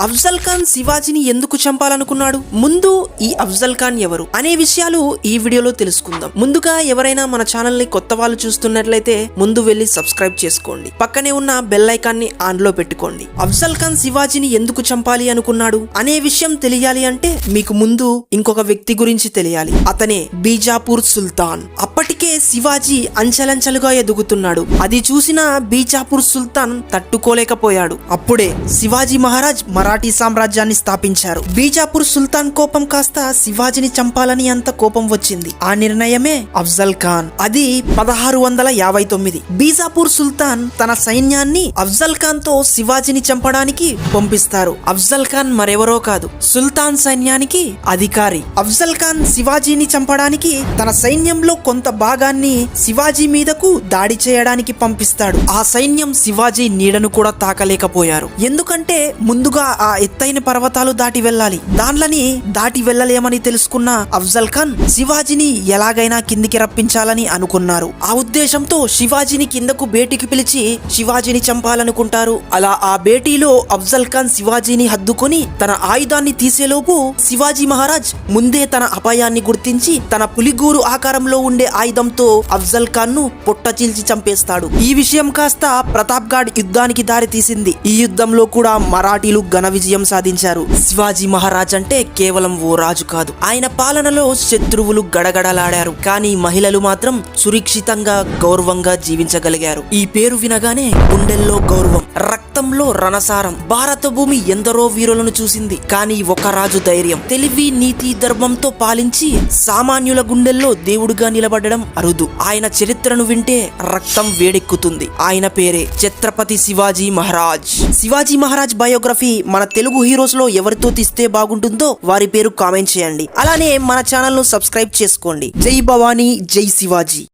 అఫ్జల్ ఖాన్ శివాజీని ఎందుకు చంపాలనుకున్నాడు? ముందు ఈ అఫ్జల్ ఖాన్ ఎవరు? అనే విషయాలు ఈ వీడియోలో తెలుసుకుందాం. ముందుగా ఎవరైనా మన ఛానల్ని కొత్త వాళ్ళు చూస్తున్నట్లయితే ముందు వెళ్ళి సబ్స్క్రైబ్ చేసుకోండి. పక్కనే ఉన్న బెల్ ఐకాన్ని ఆన్లో పెట్టుకోండి. అఫ్జల్ ఖాన్ శివాజీని ఎందుకు చంపాలి అనుకున్నాడు? అనే విషయం తెలియాలి అంటే మీకు ముందు ఇంకొక వ్యక్తి గురించి తెలియాలి. అతనే బీజాపూర్ సుల్తాన్. అప్పటికే శివాజీ అంచెలంచెలుగా ఎదుగుతున్నాడు. అది చూసిన బీజాపూర్ సుల్తాన్ తట్టుకోలేకపోయాడు. అప్పుడే శివాజీ మహారాజ్ మరాఠీ సామ్రాజ్యాన్ని స్థాపించారు. బీజాపూర్ సుల్తాన్ కోపం కాస్త శివాజీని చంపాలని అంత కోపం వచ్చింది. ఆ నిర్ణయమే అఫ్జల్ ఖాన్. అది పదహారు వందల యాభై తొమ్మిది. బీజాపూర్ సుల్తాన్ తన సైన్యాన్ని అఫ్జల్ ఖాన్తో శివాజీని చంపడానికి పంపిస్తారు. అఫ్జల్ ఖాన్ మరెవరో కాదు. సుల్తాన్ సైన్యానికి అధికారి. అఫ్జల్ ఖాన్ శివాజీని చంపడానికి తన సైన్యంలో కొంత భాగాన్ని శివాజీ మీదకు దాడి చేయడానికి పంపిస్తాడు. ఆ సైన్యం శివాజీ నీడను కూడా తాకలేకపోయారు. ఎందుకంటే ముందుగా ఆ ఎత్తైన పర్వతాలు దాటి వెళ్ళాలి. దాన్లని దాటి వెళ్ళలేమని తెలుసుకున్న అఫ్జల్ ఖాన్ శివాజీని ఎలాగైనా కిందికి రప్పించాలని అనుకున్నారు. ఆ ఉద్దేశంతో శివాజీని కిందకు బేటికి పిలిచి శివాజీని చంపాలనుకుంటారు. అలా ఆ భేటీలో అఫ్జల్ ఖాన్ శివాజీని హద్దుకొని తన ఆయుధాన్ని తీసేలోపు శివాజీ మహారాజ్ ముందే తన అపాయాన్ని గుర్తించి తన పులిగూరు ఆకారంలో ఉండే ఆయుధంతో అఫ్జల్ ఖాన్ను పొట్ట చీల్చి చంపేస్తాడు. ఈ విషయం కాస్త ప్రతాప్ గాడ్ యుద్ధానికి దారి తీసింది ఈ యుద్ధంలో కూడా మరాఠీలు ఘన విజయం సాధించారు. శివాజీ మహారాజ్ అంటే కేవలం ఓ రాజు కాదు. ఆయన పాలనలో శత్రువులు గడగడలాడారు. కానీ మహిళలు మాత్రం సురక్షితంగా గౌరవంగా జీవించగలిగారు. ఈ పేరు వినగానే గుండెల్లో గౌరవం రక్తంలో రణసారం. భారత భూమి ఎందరో వీరులను చూసింది. కానీ ఒక రాజు ధైర్యం. తెలివి నీతి ధర్మంతో పాలించి సామాన్యుల గుండెల్లో దేవుడుగా నిలబడడం అరుదు. ఆయన చరిత్రను వింటే రక్తం వేడెక్కుతుంది. ఆయన పేరే ఛత్రపతి శివాజీ మహారాజ్. శివాజీ మహారాజ్ బయోగ్రఫీ మన తెలుగు హీరోస్లో ఎవరితో తీస్తే బాగుంటుందో వారి పేరు కామెంట్ చేయండి. అలానే మన ఛానల్ను సబ్స్క్రైబ్ చేసుకోండి. జై భవానీ జై శివాజీ.